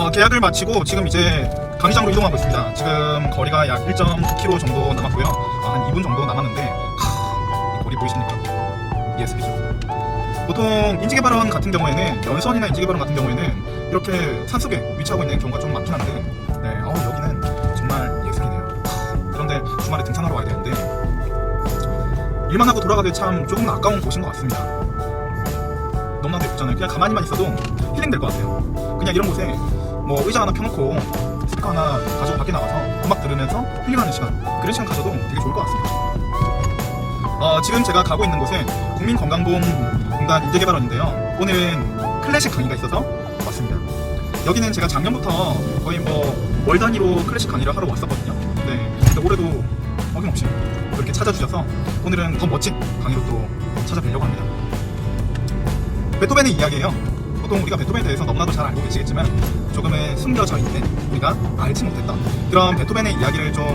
어, 계약을 마치고 지금 이제 강의장으로 이동하고 있습니다. 지금 거리가 약 1.9km 정도 남았고요. 아, 한 2분 정도 남았는데 하, 이 거리 보이십니까? 예술이죠. 보통 인지개발원 같은 경우에는 연선이나 인지개발원 같은 경우에는 이렇게 산속에 위치하고 있는 경우가 좀 많긴 한데 네, 어, 여기는 정말 예술이네요. 하, 그런데 주말에 등산하러 와야 되는데 일만 하고 돌아가기 참 조금 아까운 곳인 것 같습니다. 너무나도 예쁘잖아요. 그냥 가만히만 있어도 힐링 될 것 같아요. 그냥 이런 곳에 뭐 의자 하나 펴놓고 스피커 하나 가지고 밖에 나가서 음악 들으면서 힐링하는 시간 그런 시간 가져도 되게 좋을 것 같습니다. 어, 지금 제가 가고 있는 곳은 국민건강보험공단 인재개발원인데요. 오늘은 클래식 강의가 있어서 왔습니다. 여기는 제가 작년부터 거의 뭐 월 단위로 클래식 강의를 하러 왔었거든요. 네, 근데 올해도 어김없이 이렇게 찾아주셔서 오늘은 더 멋진 강의로 또 찾아뵈려고 합니다. 베토벤의 이야기예요. 보통 우리가 베토벤에 대해서 너무나도 잘 알고 계시겠지만 조금은 숨겨져 있는 우리가 알지 못했던 그런 베토벤의 이야기를 좀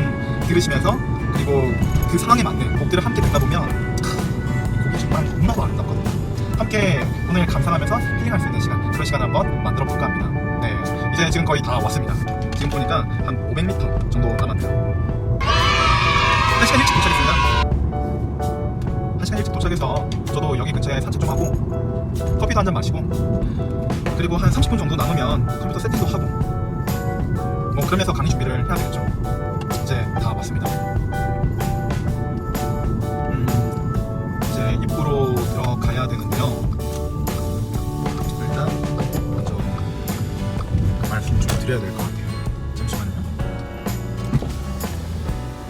들으시면서 그리고 그 상황에 맞는 곡들을 함께 듣다 보면 크, 이 곡이 정말 너무나도 아름답거든요. 함께 오늘 감상하면서 힐링할 수 있는 시간 그런 시간을 한번 만들어 볼까 합니다. 네, 이제 지금 거의 다 왔습니다. 지금 보니까 한 500m 정도 남았네요. 시간 일찍 도착해서 저도 여기 근처에 산책 좀 하고 커피도 한 잔 마시고 그리고 한 30분 정도 남으면 컴퓨터 세팅도 하고 뭐 그러면서 강의 준비를 해야 되겠죠. 이제 다 왔습니다. 음, 이제 입구로 들어가야 되는데요. 일단 먼저 그 말씀 좀 드려야 될 것 같아요. 잠시만요.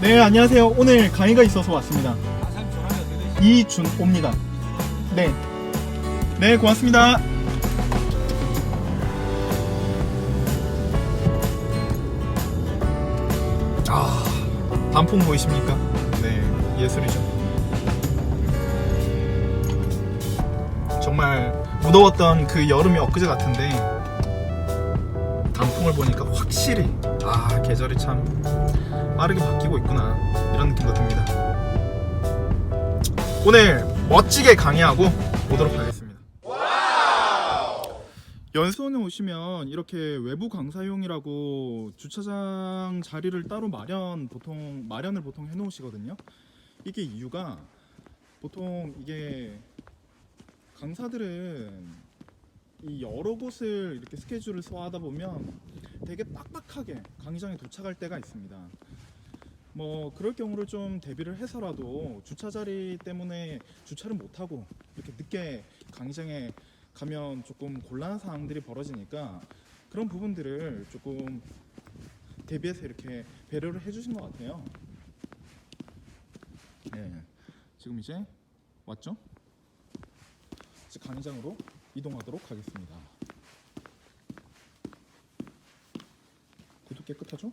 네, 안녕하세요. 오늘 강의가 있어서 왔습니다. 이준호입니다. 네. 네, 고맙습니다. 아 단풍 보이십니까? 네 예술이죠 정말 무더웠던 그 여름이 엊그제 같은데 단풍을 보니까 확실히 아 계절이 참 빠르게 바뀌고 있구나 이런 느낌도 듭니다 오늘 멋지게 강의하고 오도록 하겠습니다 연수원에 오시면 이렇게 외부 강사용이라고 주차장 자리를 따로 마련 보통 마련을 보통 해놓으시거든요. 이게 이유가 보통 이게 강사들은 이 여러 곳을 이렇게 스케줄을 소화하다 보면 되게 빡빡하게 강의장에 도착할 때가 있습니다. 뭐 그럴 경우를 좀 대비를 해서라도 주차 자리 때문에 주차를 못 하고 이렇게 늦게 강의장에 가면 조금 곤란한 상황들이 벌어지니까 그런 부분들을 조금 대비해서 이렇게 배려를 해주신 것 같아요. 네, 지금 이제 왔죠? 이제 강의장으로 이동하도록 하겠습니다. 구도 깨끗하죠?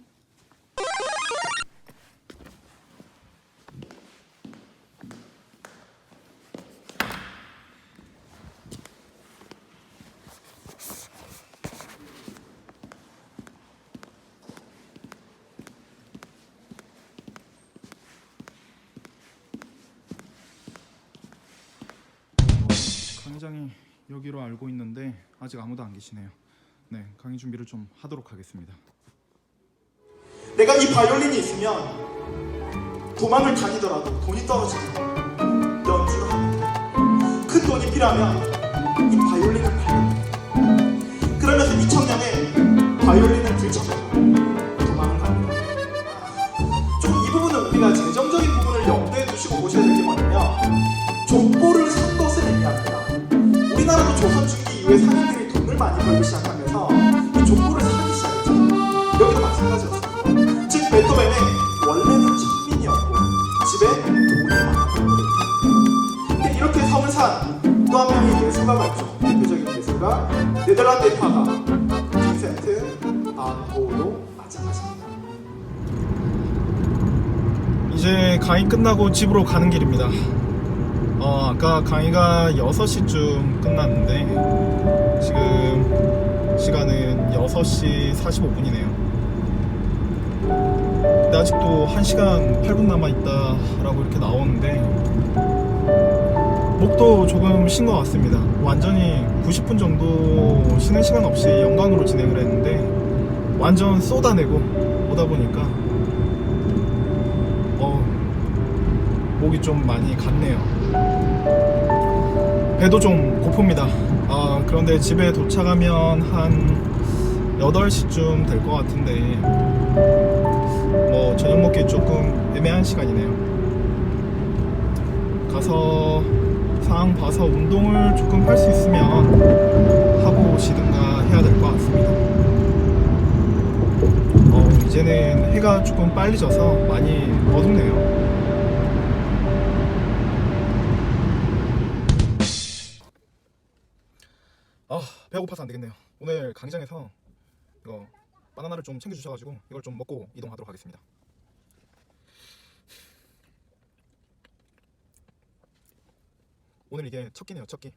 강의장이 여기로 알고 있는데 아직 아무도 안 계시네요. 네, 강의 준비를 좀 하도록 하겠습니다. 내가 이 바이올린이 있으면 도망을 다니더라도 돈이 떨어지고 연주를 돼. 큰 돈이 필요하면 이 바이올린을 돼. 그러면서 이 청년의 바이올린을 들쳐서 한 명의 예술가가 있죠. 대표적인 예술가 네덜란드의 화가 빈센트 안 고우도 마찬가지입니다. 이제 강의 끝나고 집으로 가는 길입니다. 어, 아까 강의가 6시쯤 끝났는데 지금 시간은 6시 45분이네요. 근데 아직도 1시간 8분 남아 있다라고 이렇게 나오는데 목도 조금 쉰 것 같습니다. 완전히 90분 정도 쉬는 시간 없이 영광으로 진행을 했는데 완전 쏟아내고 오다 보니까 어 목이 좀 많이 갔네요. 배도 좀 고픕니다. 아 그런데 집에 도착하면 한 8시쯤 될 것 같은데 뭐 저녁 먹기 조금 애매한 시간이네요. 가서 상황 봐서 운동을 조금 할 수 있으면 하고 오시든가 해야 될 것 같습니다. 어, 이제는 해가 조금 빨리 져서 많이 어둡네요. 아 배고파서 안 되겠네요. 오늘 강의장에서 이거 바나나를 좀 챙겨 주셔 가지고 이걸 좀 먹고 이동하도록 하겠습니다. 오늘 이게 첫 끼네요, 첫 끼.